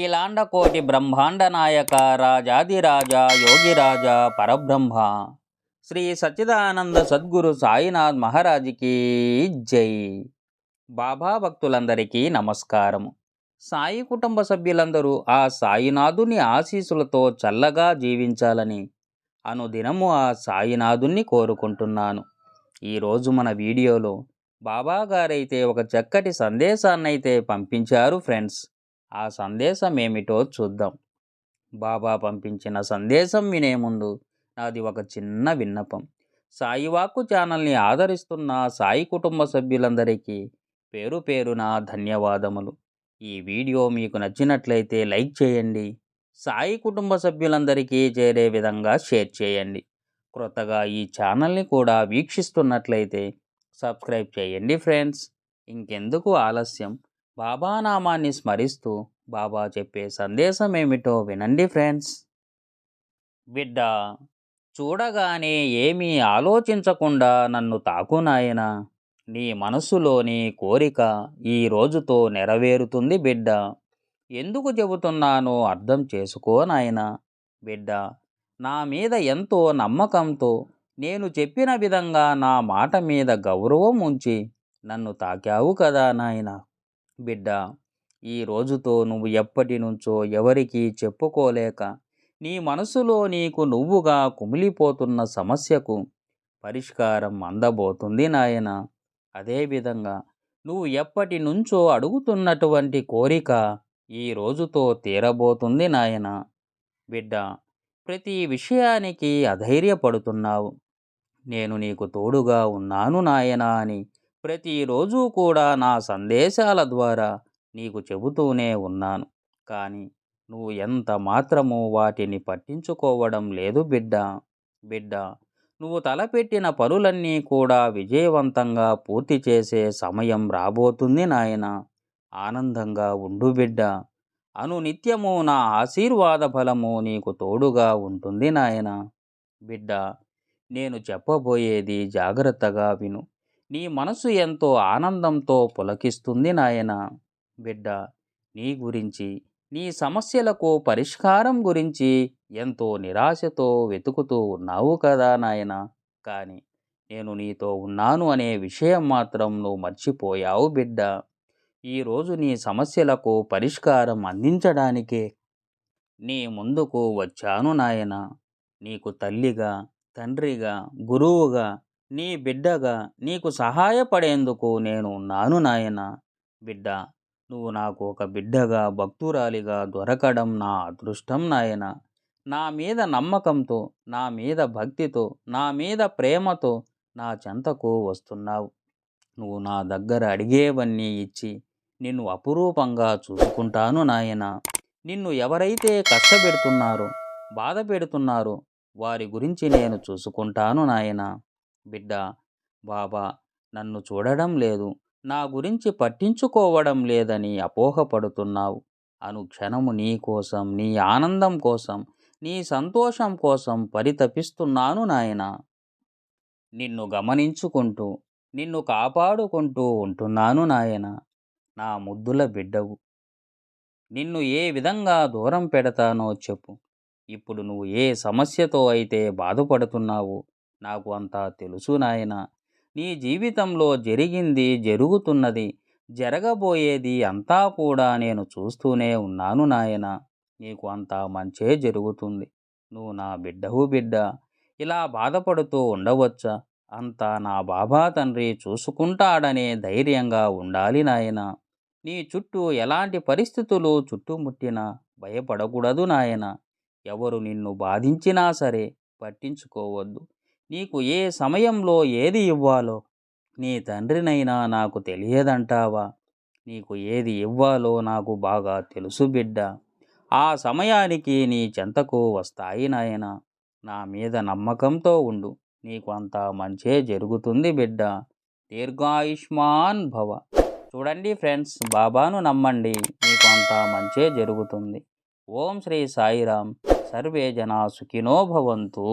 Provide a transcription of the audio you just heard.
అఖిలాండ కోటి బ్రహ్మాండ నాయక రాజాదిరాజ యోగిరాజ పరబ్రహ్మ. శ్రీ సచ్చిదానంద సద్గురు సాయినాథ్ మహారాజుకి జై. బాబా భక్తులందరికీ నమస్కారము సాయి కుటుంబ సభ్యులందరూ ఆ సాయినాథుని ఆశీస్సులతో చల్లగా జీవించాలని అనుదినము ఆ సాయినాథుణ్ణి కోరుకుంటున్నాను. ఈరోజు మన వీడియోలో బాబా గారైతే ఒక చక్కటి సందేశాన్నైతే పంపించారు ఫ్రెండ్స్. ఆ సందేశం ఏమిటో చూద్దాం. బాబా పంపించిన సందేశం వినే ముందు నాది ఒక చిన్న విన్నపం. సాయివాకు ఛానల్ని ఆదరిస్తున్న సాయి కుటుంబ సభ్యులందరికీ పేరు పేరున ధన్యవాదములు. ఈ వీడియో మీకు నచ్చినట్లయితే లైక్ చేయండి. సాయి కుటుంబ సభ్యులందరికీ చేరే విధంగా షేర్ చేయండి. క్రొత్తగా ఈ ఛానల్ని కూడా వీక్షిస్తున్నట్లయితే సబ్స్క్రైబ్ చేయండి ఫ్రెండ్స్. ఇంకెందుకు ఆలస్యం? బాబా నామాన్ని స్మరిస్తూ బాబా చెప్పే సందేశం ఏమిటో వినండి ఫ్రెండ్స్. బిడ్డ చూడగానే ఏమీ ఆలోచించకుండా నన్ను తాకు నాయనా. నీ మనస్సులోని కోరిక ఈ రోజుతో నెరవేరుతుంది బిడ్డ. ఎందుకు చెబుతున్నానో అర్థం చేసుకో నాయనా. బిడ్డ నా మీద ఎంతో నమ్మకంతో నేను చెప్పిన విధంగా నా మాట మీద గౌరవం ఉంచి నన్ను తాకావు కదా నాయనా. బిడ్డ ఈ రోజుతో నువ్వు ఎప్పటి నుంచో ఎవరికీ చెప్పుకోలేక నీ మనసులో నీకు నువ్వుగా కుమిలిపోతున్న సమస్యకు పరిష్కారం అందబోతుంది నాయన. అదేవిధంగా నువ్వు ఎప్పటి నుంచో అడుగుతున్నటువంటి కోరిక ఈ రోజుతో తీరబోతుంది నాయన. బిడ్డ ప్రతి విషయానికి అధైర్యపడుతున్నావు. నేను నీకు తోడుగా ఉన్నాను నాయనా అని ప్రతిరోజు కూడా నా సందేశాల ద్వారా నీకు చెబుతూనే ఉన్నాను. కానీ నువ్వు ఎంత మాత్రము వాటిని పట్టించుకోవడం లేదు బిడ్డ. బిడ్డ నువ్వు తలపెట్టిన పనులన్నీ కూడా విజయవంతంగా పూర్తి చేసే సమయం రాబోతుంది నాయన. ఆనందంగా ఉండు బిడ్డ. అనునిత్యము నా ఆశీర్వాద ఫలము నీకు తోడుగా ఉంటుంది నాయన. బిడ్డ నేను చెప్పబోయేది జాగ్రత్తగా విను. నీ మనసు ఎంతో ఆనందంతో పులకిస్తుంది నాయన. బిడ్డ నీ గురించి నీ సమస్యలకు పరిష్కారం గురించి ఎంతో నిరాశతో వెతుకుతూ ఉన్నావు కదా నాయన. కానీ నేను నీతో ఉన్నాను అనే విషయం మాత్రం నువ్వు మర్చిపోయావు బిడ్డ. ఈరోజు నీ సమస్యలకు పరిష్కారం అందించడానికే నీ ముందుకు వచ్చాను నాయన. నీకు తల్లిగా తండ్రిగా గురువుగా నీ బిడ్డగా నీకు సహాయపడేందుకు నేను ఉన్నాను నాయన. బిడ్డ నువ్వు నాకు ఒక బిడ్డగా భక్తురాలిగా దొరకడం నా అదృష్టం నాయన. నా మీద నమ్మకంతో నా మీద భక్తితో నా మీద ప్రేమతో నా చెంతకు వస్తున్నావు. నువ్వు నా దగ్గర అడిగేవన్నీ ఇచ్చి నిన్ను అపురూపంగా చూసుకుంటాను నాయన. నిన్ను ఎవరైతే కష్టపెడుతున్నారో బాధ పెడుతున్నారో వారి గురించి నేను చూసుకుంటాను నాయనా. బిడ్డ బాబా నన్ను చూడడం లేదు. నా గురించి పట్టించుకోవడం లేదని అపోహపడుతున్నావు. అనుక్షణము నీ కోసం నీ ఆనందం కోసం నీ సంతోషం కోసం పరితపిస్తున్నాను నాయన. నిన్ను గమనించుకుంటూ నిన్ను కాపాడుకుంటూ ఉంటున్నాను నాయన. నా ముద్దుల బిడ్డవు. నిన్ను ఏ విధంగా దూరం పెడతానో చెప్పు. ఇప్పుడు నువ్వు ఏ సమస్యతో అయితే బాధపడుతున్నావో నాకు అంతా తెలుసు నాయన. నీ జీవితంలో జరిగింది జరుగుతున్నది. జరగబోయేది అంతా కూడా నేను చూస్తూనే ఉన్నాను నాయన. నీకు అంతా మంచే జరుగుతుంది. నువ్వు నా బిడ్డవు బిడ్డ. ఇలా బాధపడుతూ ఉండవచ్చా? అంతా నా బాబా తండ్రి చూసుకుంటాడనే ధైర్యంగా ఉండాలి నాయన. నీ చుట్టూ ఎలాంటి పరిస్థితులు చుట్టుముట్టినా భయపడకూడదు నాయన. ఎవరు నిన్ను బాధించినా సరే పట్టించుకోవద్దు. నీకు ఏ సమయంలో ఏది ఇవ్వాలో నీ తండ్రినైనా నాకు తెలియదంటావా? నీకు ఏది ఇవ్వాలో నాకు బాగా తెలుసు బిడ్డ. ఆ సమయానికి నీ చెంతకు వస్తాయి నాయన. నా మీద నమ్మకంతో ఉండు. నీకు అంతా మంచే జరుగుతుంది బిడ్డ. దీర్ఘాయుష్మాన్ భవ. చూడండి ఫ్రెండ్స్ బాబాను నమ్మండి. మీకు అంతా మంచే జరుగుతుంది. ఓం శ్రీ సాయిరామ్ సర్వే జనా సుఖినో భవంతు.